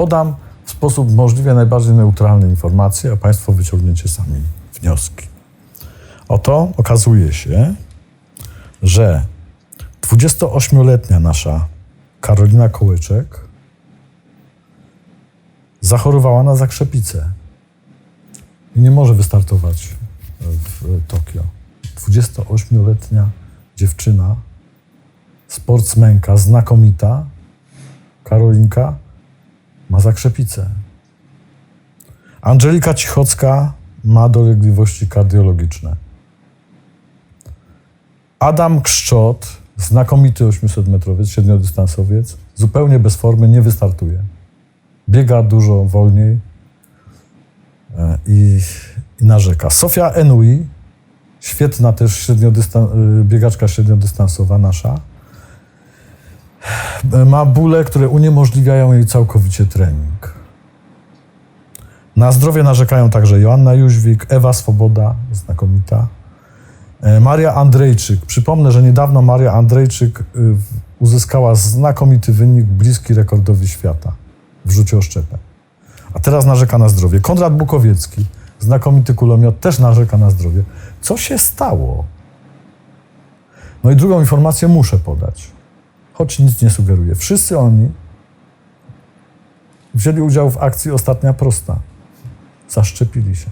Podam w sposób możliwie najbardziej neutralny informacje, a Państwo wyciągniecie sami wnioski. Oto okazuje się, że 28-letnia nasza Karolina Kołyczek zachorowała na zakrzepicę i nie może wystartować w Tokio. 28-letnia dziewczyna, sportsmenka, znakomita, Karolinka, ma zakrzepicę. Angelika Cichocka ma dolegliwości kardiologiczne. Adam Kszczot, znakomity 800-metrowiec, średniodystansowiec, zupełnie bez formy, nie wystartuje. Biega dużo wolniej e, i, i narzeka. Sofia Enui, świetna też średniodystan- y, biegaczka średniodystansowa nasza, e, ma bóle, które uniemożliwiają jej całkowicie trening. Na zdrowie narzekają także Joanna Jóźwik, Ewa Swoboda, znakomita, e, Maria Andrejczyk. Przypomnę, że niedawno Maria Andrejczyk y, uzyskała znakomity wynik, bliski rekordowi świata w rzucie o szczepę. A teraz narzeka na zdrowie. Konrad Bukowiecki, znakomity kulomiot, też narzeka na zdrowie. Co się stało? No i drugą informację muszę podać, choć nic nie sugeruję. Wszyscy oni wzięli udział w akcji Ostatnia Prosta. Zaszczepili się.